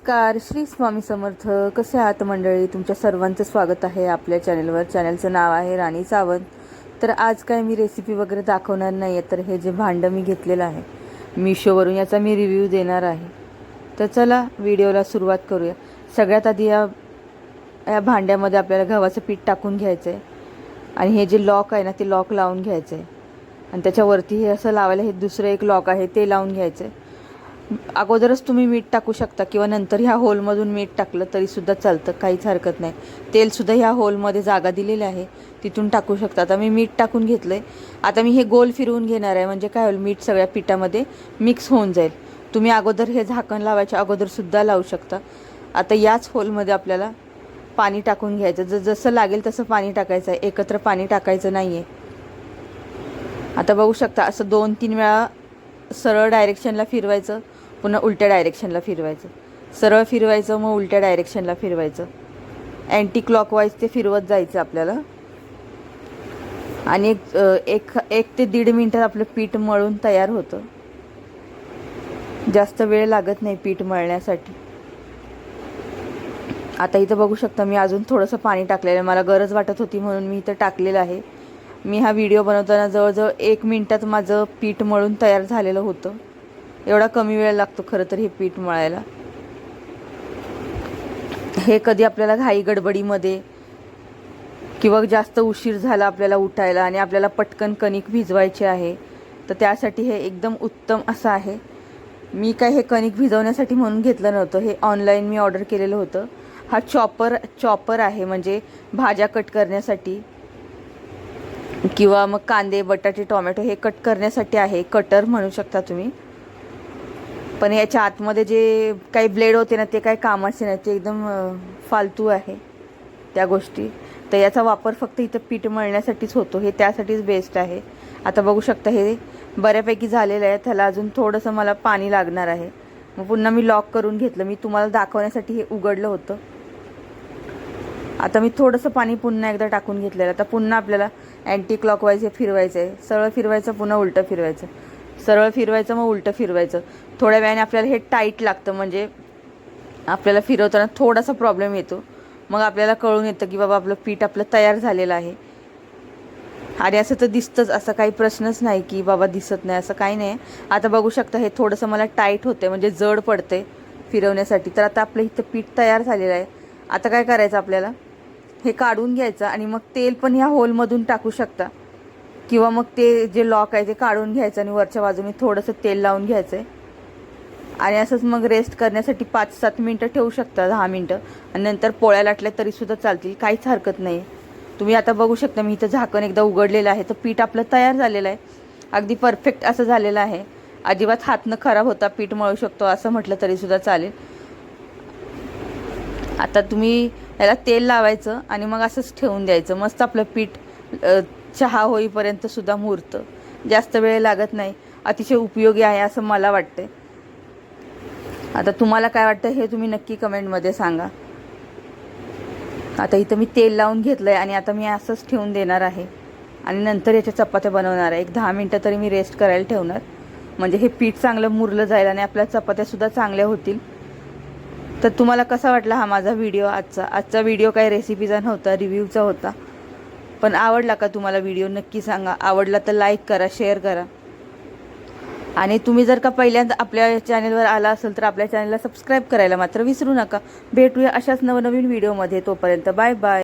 नमस्कार श्री स्वामी समर्थ. कसे आहात मंडळी? तुमच्या सर्वांचं स्वागत आहे आपल्या चॅनलवर. चॅनलचं नाव आहे राणी सावंत. तर आज काय मी रेसिपी वगैरे दाखवणार नाही आहे तर हे जे भांडं मी घेतलेलं आहे मिशोवरून याचा मी रिव्ह्यू देणार आहे. तर चला व्हिडिओला सुरुवात करूया. सगळ्यात आधी या या भांड्यामध्ये आपल्याला गव्हाचं पीठ टाकून घ्यायचं आहे आणि हे जे लॉक आहे ना ते लॉक लावून घ्यायचं आहे आणि त्याच्यावरती हे असं लावायला हे दुसरं एक लॉक आहे ते लावून घ्यायचं आहे अगोदरच तुम्ही मीठ टाकू शकता किंवा नंतर ह्या होलमधून मीठ टाकलं तरीसुद्धा चालतं काहीच हरकत नाही. तेलसुद्धा ह्या होलमध्ये जागा दिलेली आहे तिथून टाकू शकता. आता मी मीठ टाकून घेतलं आहे आता मी हे गोल फिरवून घेणार आहे म्हणजे काय होईल मीठ सगळ्या पिठामध्ये मिक्स होऊन जाईल. तुम्ही अगोदर हे झाकण लावायच्या अगोदरसुद्धा लावू शकता. आता याच होलमध्ये आपल्याला पाणी टाकून घ्यायचं. ज जसं लागेल तसं पाणी टाकायचं आहे. एकत्र पाणी टाकायचं नाही आहे आता बघू शकता असं दोन तीन वेळा सरळ डायरेक्शनला फिरवायचं. पुन्हा उलट्या डायरेक्शनला फिरवायचं. सरळ फिरवायचं मग उलट्या डायरेक्शनला फिरवायचं. अँटी क्लॉकवाईज ते फिरवत जायचं आपल्याला. आणि एक एक एक ते दीड मिनटात आपलं पीठ मळून तयार होतं. जास्त वेळ लागत नाही पीठ मळण्यासाठी. आता इथं बघू शकता मी अजून थोडंसं पाणी टाकलेलं आहे. मला गरज वाटत होती म्हणून मी इथं टाकलेलं आहे. मी हा व्हिडिओ बनवताना जवळजवळ एक मिनटात माझं पीठ मळून तयार झालेलं होतं. एवढा कमी वेळ लागतो खरं तर हे पीठ मळायला. हे कधी आपल्याला घाई गडबडीमध्ये किंवा जास्त उशीर झाला आपल्याला उठायला आणि आपल्याला पटकन कणिक भिजवायचे आहे तर त्यासाठी हे एकदम उत्तम असं आहे. मी काय हे कणिक भिजवण्यासाठी म्हणून घेतलं नव्हतं हे ऑनलाईन मी ऑर्डर केलेलं होतं. हा चॉपर चॉपर आहे म्हणजे भाज्या कट करण्यासाठी किंवा मग कांदे बटाटे टोमॅटो हे कट करण्यासाठी आहे कटर म्हणू शकता तुम्ही. पण याच्या आतमध्ये जे काही ब्लेड होते ना ते काही कामाचे नाही ते एकदम फालतू आहे त्या गोष्टी. तर याचा वापर फक्त इथं पीठ मळण्यासाठीच होतो. हे त्यासाठीच बेस्ट आहे. आता बघू शकता हे बऱ्यापैकी झालेलं आहे. त्याला अजून थोडंसं मला पाणी लागणार आहे. मग पुन्हा मी लॉक करून घेतलं. मी तुम्हाला दाखवण्यासाठी हे उघडलं होतं. आता मी थोडंसं पाणी पुन्हा एकदा टाकून घेतलेलं आता पुन्हा आपल्याला अँटी क्लॉकवाईज हे फिरवायचं आहे सरळ फिरवायचं पुन्हा उलटं फिरवायचं. सरळ फिरवायचं मग उलटं फिरवायचं. थोड्या वेळाने आपल्याला हे टाईट लागतं म्हणजे आपल्याला फिरवताना थोडासा प्रॉब्लेम येतो. मग आपल्याला कळून येतं की बाबा आपलं पीठ आपलं तयार झालेलं आहे. आणि असं तर दिसतंच असं काही प्रश्नच नाही की बाबा दिसत नाही असं काही नाही. आता बघू शकता हे थोडंसं मला टाईट होते म्हणजे जड पडते फिरवण्यासाठी. तर आता आपलं इथं पीठ तयार झालेलं आहे. आता काय करायचं आपल्याला? हे काढून घ्यायचं आणि मग तेल पण ह्या होलमधून टाकू शकता. किंवा मग ते जे लॉक आहे ते काढून घ्यायचं आणि वरच्या बाजूने थोडंसं तेल लावून घ्यायचं आहे आणि असंच मग रेस्ट करण्यासाठी पाच सात मिनटं ठेवू शकता दहा मिनटं. आणि नंतर पोळ्या लाटल्या तरीसुद्धा चालतील काहीच हरकत नाही. तुम्ही आता बघू शकता मी इथं झाकण एकदा उघडलेलं आहे. तर पीठ आपलं तयार झालेलं आहे. अगदी परफेक्ट असं झालेलं आहे. अजिबात हातनं खराब होता पीठ मळू शकतो असं म्हटलं तरीसुद्धा चालेल. आता तुम्ही याला तेल लावायचं आणि मग असंच ठेवून द्यायचं. मस्त आपलं पीठ चहा होईपर्यंत सुद्धा मुरतं जास्त वेळ लागत नाही. अतिशय उपयोगी आहे असं मला वाटते आता तुम्हाला काय वाटतं हे तुम्ही नक्की कमेंटमध्ये सांगा. आता इथं मी तेल लावून घेतलं आहे आणि आता मी असंच ठेवून देणार आहे. आणि नंतर याच्या चपात्या बनवणार आहे. एक दहा मिनटं तरी मी रेस्ट करायला ठेवणार. म्हणजे हे पीठ चांगलं मुरलं जाईल आणि आपल्या चपात्यासुद्धा चांगल्या होतील. तर तुम्हाला कसा वाटला हा माझा व्हिडिओ आजचा? आजचा व्हिडिओ काही रेसिपीचा नव्हता रिव्ह्यूचा होता. पण आवडला का तुम्हाला व्हिडिओ नक्की सांगा. आवडला तर लाईक करा शेअर करा. आणि तुम्ही जर का पहिल्यांदा आपल्या चॅनलवर आला असेल तर आपल्या चॅनलला सबस्क्राईब करायला मात्र विसरू नका. भेटूया अशाच नवनवीन व्हिडिओमध्ये तोपर्यंत बाय बाय